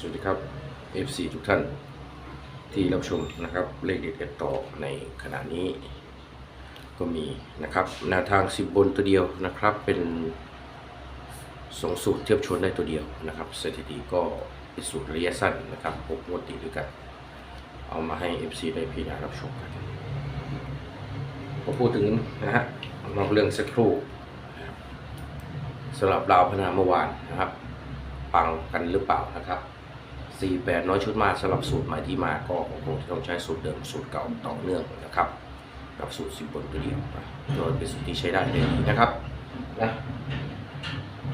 สวัสดีครับ FC ทุกท่านที่รับชมนะครับ เลขเด็ดเอ็ดต่อในขณะนี้ ก็มีนะครับแนวทาง 10 บนตัวเดียวนะครับ เป็นสองสูตรเทียบชนได้ตัวเดียวนะครับสถิติก็เป็นสูตรระยะสั้นนะครับ6งวดติดด้วยกัน เอามาให้ FC ได้พิจารณารับชมกันพอพูดถึงนะฮะนอกเรื่องสักครู่สำหรับดาวพนาเมื่อวานนะครับ ปังกันหรือเปล่านะครับ 48 น้อยชุดมาสำหรับสูตรใหม่ที่มาก็คงจะต้องใช้สูตรเดิมสูตรเก่าต่อเนื่องนะครับกับสูตร10บนตัวเดียวนะโดยเป็นสูตรที่ใช้ได้เลยนะครับนะ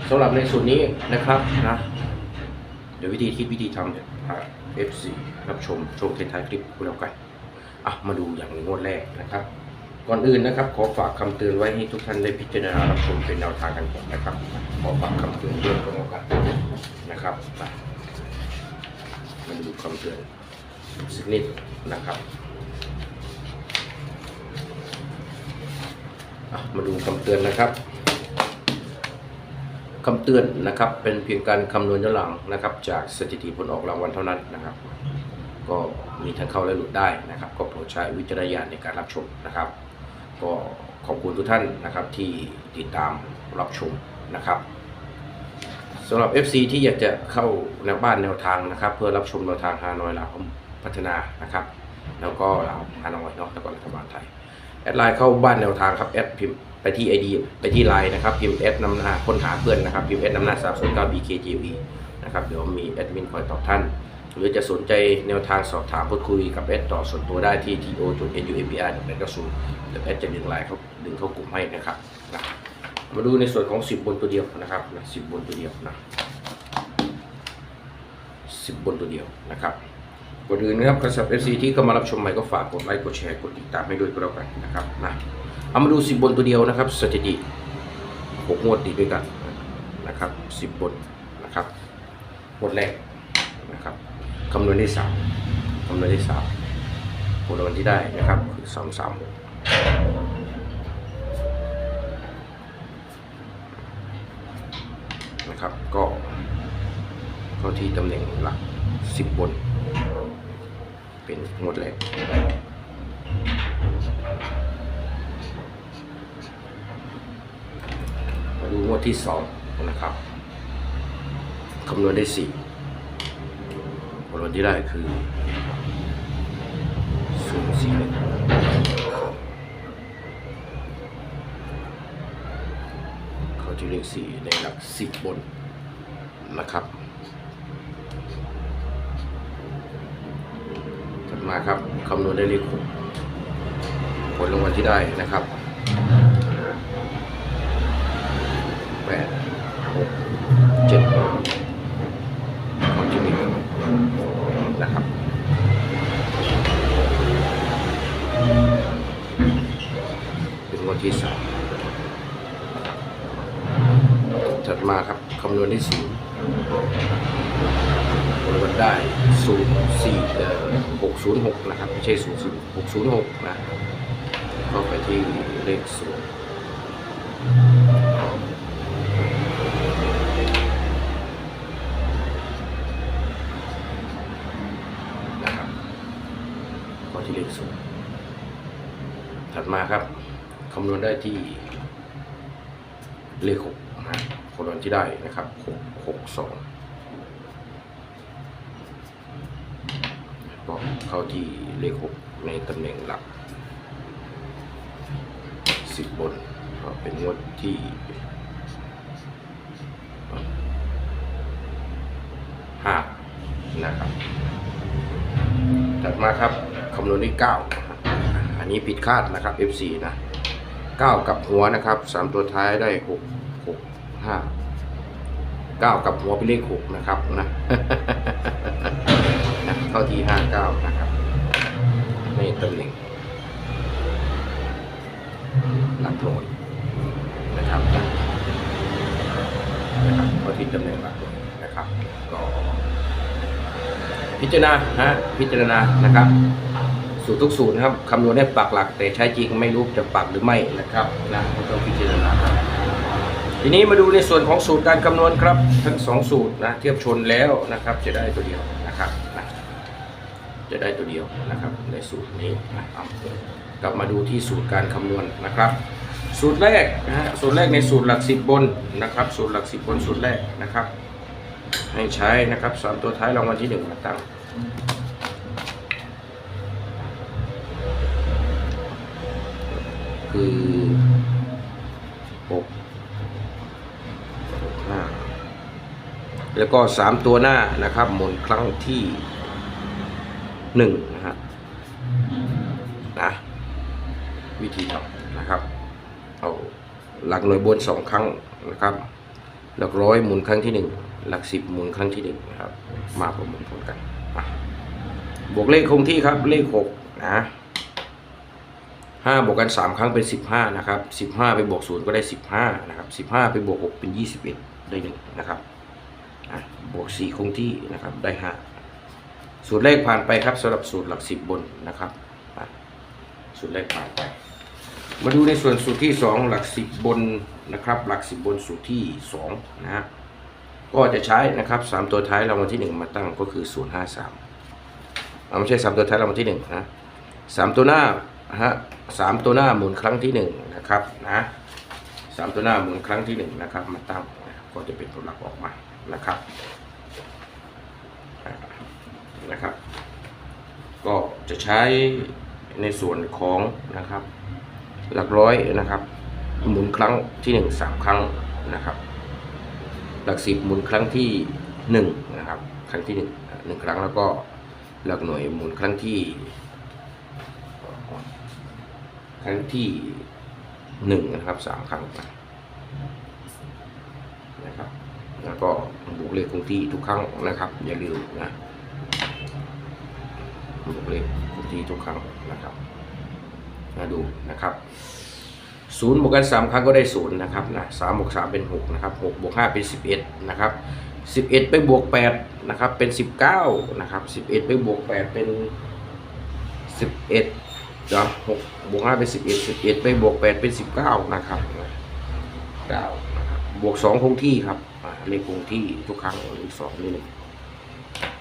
สำหรับในสูตรนี้นะครับนะเดี๋ยววิธีคิดวิธีทำเนี่ยพา F4 รับชมชมเทนท้ายคลิปคุณแล้วกันอะมาดูอย่างงวดแรกนะครับก่อนอื่นนะครับ ขอฝากคำเตือนไว้ให้ทุกท่านได้พิจารณารับชมเป็นแนวทางกันก่อนนะครับ ขอฝากคำเตือนเรื่องกันแล้วกันนะครับ มามาดูคำเตือนสักนิดนะครับมาดูคำเตือนนะครับคำเตือนนะครับ เป็นเพียงการคำนวณย้อนหลังนะครับ จากสถิติผลออกรางวัลเท่านั้นนะครับ ก็มีทั้งเข้าและหลุดได้นะครับ ก็โปรดใช้วิจารณญาณในการรับชมนะครับ ก็ขอบคุณทุกท่านนะครับที่ติดตามรับชมนะครับำหรับ FC ที่อยากจะเข้าแนวบ้านแนวทางนะครับ เพื่อรับชมแนวทางฮานอยลาวพัฒนานะครับ แล้วก็ลาวฮานอยเนาะแล้วก็รัฐบาลไทยแอดไลน์เข้าบ้านแนวทางครับแอดพิมพ์ไปที่ ID ไปที่ไลน์นะครับพิมพ์แอดนำหน้าค้นหาเพื่อนนะครับพิมพ์แอดนำหน้า3 0 9 BKJV นะครับเดี๋ยวมีแอดมินคอยตอบท่าน หรือจะสนใจแนวทางสอบถามพูดคุยกับแอดต่อส่วนตัวได้ที่ to n u m b r 1 8 9 0เดี๋ยวแอดจะดึงไลน์เขาดึงเข้ากลุ่มให้นะครับนะ มาดูในส่วนของ10บนตัวเดียวนะครับนะ10บนตัวเดียวนะ10บบนตัวเดียวนะครับก่อนอื่นนะครับกระสับ FC ที่เข้ามารับชมใหม่ก็ฝากกดไลค์กดแชร์กดติดตามให้ด้วยก็แล้วกันนะครับนะเอามาดู10บนตัวเดียวนะครับสถิติ6งวดติดด้วยกันนะครับ10บนนะครับงวดแรกนะครับคำนวณที่3คำนวณที่3ผลรางวัลที่ได้นะครับคือ2 3 6ะครับ ก็เข้ที่ตำแหน่งหลัก 10 บน เป็นงวดแล้วมาดูงวดที่ 2 นะครับคำนวณได้ 4 ผลลัพธ์ที่ได้คือ0 4 1 จุลินทรีย์ในหลักสิบบนนะครับถัดมาครับคำนวณได้เลขหกผลรางวัลที่ได้นะครับแปดหกเจ็ดของที่มีนะครับเป็นวันที่สามำนวณที่ศูนย์คำนวณได้ศูนย์สี่เอ่อหกศูนย์หกนะครับ ไม่ใช่ศูนย์ศูนย์หกศูนย์หกนะก็ไปที่เลขศูนย์นะครับก็ที่เลขศูนย์ถัดมาครับคำนวณได้ที่เลขหก นะผลรางวัลที่ได้นะครับหกหกสองก็เข้าที่เลขหกในตำแหน่งหลักสิบบนก็เป็นงวดที่ห้านะครับถัดมาครับคำนวณที่เก้าอันนี้ผิดคาดนะครับ FC นะเก้ากับหัวนะครับสามตัวท้ายได้หก ห้าเก้ากับหัวเป็นเลขหกนะครับนะนะเข้าที่ห้าเก้านะครับในตำแหน่งหลักหน่วยนะครับนะครับเข้าที่ตำแหน่งหลักหน่วยนะครับก็พิจารณาฮะพิจารณานะครับ สูตรทุกสูตรนะครับคำนวณได้ปักหลัก แต่ใช้จริงไม่รู้จะปักหรือไม่นะครับนะต้องพิจารณาครับ ทีนี้มาดูในส่วนของสูตรการคำนวณครับ ทั้งสองสูตรนะเทียบชนแล้วนะครับ จะได้ตัวเดียวนะครับนะจะได้ตัวเดียวนะครับในสูตรนี้นะเอากลับมาดูที่สูตรการคำนวณนะครับ สูตรแรกนะฮะสูตรแรกในสูตรหลักสิบบนนะครับ สูตรหลักสิบบนสูตรแรกนะครับ ให้ใช้นะครับสามตัวท้ายรางวัลที่หนึ่งมาตั้งคือหกหกห้า แล้วก็สามตัวหน้านะครับ หมุนครั้งที่หนึ่งนะฮะนะวิธีทำนะครับเอาหลักหน่วยบนสองครั้งนะครับ หลักร้อยหมุนครั้งที่หนึ่งหลักสิบหมุนครั้งที่หนึ่งนะครับมาประมวลผลกันบวกเลขคงที่ครับเลขหกนะห้าบวกกันสามครั้งเป็นสิบห้านะครับสิบห้าไปบวกศูนย์ก็ได้สิบห้านะครับสิบห้าไปบวกหกเป็นยี่สิบเอ็ดได้หนึ่งนะครับ บวกสี่คงที่นะครับได้ห้าสูตรแรกผ่านไปครับสำหรับสูตรหลักสิบบนนะครับสูตรแรกผ่านไป มาดูในส่วนสูตรที่สองหลักสิบบนนะครับ หลักสิบบนสูตรที่สองนะฮะก็จะใช้นะครับสามตัวท้ายรางวัลที่หนึ่งมาตั้งก็คือศูนย์ห้าสามไม่ใช่สามตัวท้ายรางวัลที่หนึ่งนะสามตัวหน้าฮะสามตัวหน้าหมุนครั้งที่หนึ่งนะครับนะสามตัวหน้าหมุนครั้งที่หนึ่งนะครับมาตั้งก็จะเป็นผลลัพธ์ออกมา นะครับนะครับ ก็จะใช้ในส่วนของนะครับ หลักร้อยนะครับ หมุนครั้งที่หนึ่งสามครั้งนะครับ หลักสิบหมุนครั้งที่หนึ่งนะครับครั้งที่หนึ่งหนึ่งครั้งแล้วก็หลักหน่วยหมุนครั้งที่ ครั้งที่หนึ่งนะครับสามครั้งไปนะครับ แล้วก็บวกเลขคงที่ทุกครั้งนะครับ อย่าลืมนะบวกเลขคงที่ทุกครั้งนะครับมาดูนะครับศูนย์บวกกันสามครั้งก็ได้ศูนย์นะครับนะสามบวกสามเป็นหกนะครับหกบวกห้าเป็นสิบเอ็ดนะครับสิบเอ็ดไปบวกแปดนะครับเป็นสิบเก้านะครับสิบเอ็ดไปบวกแปดเป็นสิบเอ็ดเนาะหกบวกห้าเป็นสิบเอ็ดสิบเอ็ดไปบวกแปดเป็นสิบเก้านะครับเก้าบวกสองคงที่ครับ เลขคงที่ทุกครั้งเลขสองนี่หนึ่ง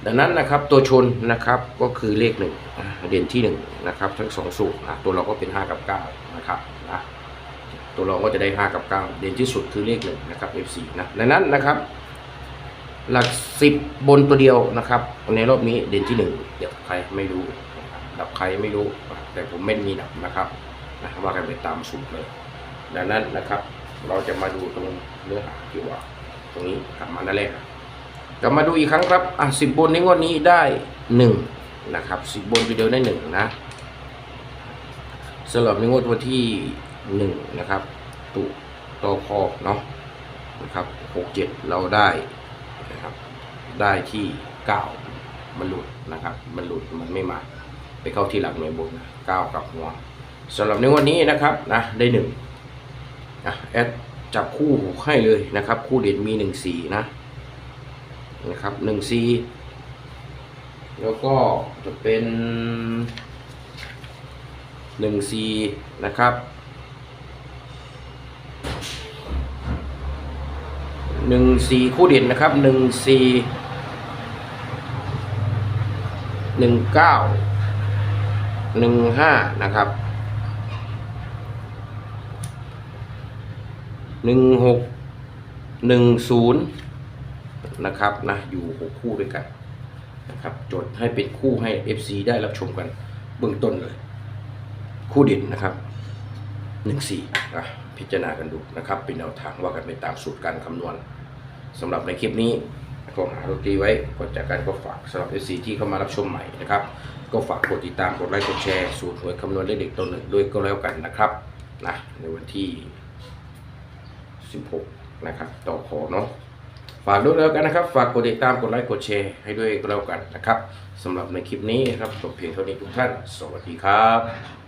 ดังนั้นนะครับตัวชนนะครับก็คือเลขหนึ่งเด่นที่หนึ่งนะครับทั้งสองสูตรนะตัวเราก็เป็นห้ากับเก้านะครับนะตัวเราก็จะได้ห้ากับเก้าเด่นที่สุดคือเลขหนึ่งนะครับ F4 นะดังนั้นนะครับ หลักสิบบนตัวเดียวนะครับในรอบนี้เด่นที่หนึ่งเดี๋ยวใครไม่รู้ดับใครไม่รู้แต่ผมไม่มีดับนะครับนะว่ากันไปตามสูตรเลย ดังนั้นนะครับ เราจะมาดูตรงเนื้อหาที่ว่า ตรงนี้กลับมานั่นแหละกลับมาดูอีกครั้งครับอะสิบบนในงวดนี้ได้หนึ่งนะครับสิบบนวเดียวได้หนึ่งนะสำหรับในงวดวันที่หนึ่งนะครับตุตอพอเนาะนะครับหกเจ็ดเราได้นะครับได้ที่9มันหลุดนะครับ มันหลุดมันไม่มา ไปเข้าที่หลักหน่วยบนนะ9กับหัวสำหรับในวันนี้นะครับนะได้1นะแอด จับคู่ให้เลยนะครับ คู่เด่นมี1 4นะนะครับ1 4แล้วก็จะเป็น1 4นะครับหนึ่งสี่คู่เด่นนะครับหนึ่งสี่หนึ่งเก้าหนึ่งห้านะครับ หนึ่งหกหนึ่งศูนย์นะครับนะอยู่หกคู่ด้วยกันนะครับจดให้เป็นคู่ให้ FC ได้รับชมกันเบื้องต้นเลย คู่เด่นนะครับหนึ่งสี่นะพิจารณากันดูนะครับ เป็นแนวทางว่ากันไปตามสูตรการคำนวณสำหรับในคลิปนี้ก็หาดนตรีไว้ก่อนจากกันก็ฝากสำหรับ FC ที่เข้ามารับชมใหม่นะครับ ก็ฝากกดติดตามกดไลค์กดแชร์สูตรหวยคำนวณเลขเด็กตัวหนึ่งด้วยก็แล้วกันนะครับนะในวันที่ 16 นะครับ ต่อขอเนาะฝากด้วยแล้วกันนะครับ ฝากกดติดตามกดไลค์กดแชร์ให้ด้วยก็แล้วกันนะครับสำหรับในคลิปนี้นะครับจบเพียงเท่านี้ทุกท่าน สวัสดีครับ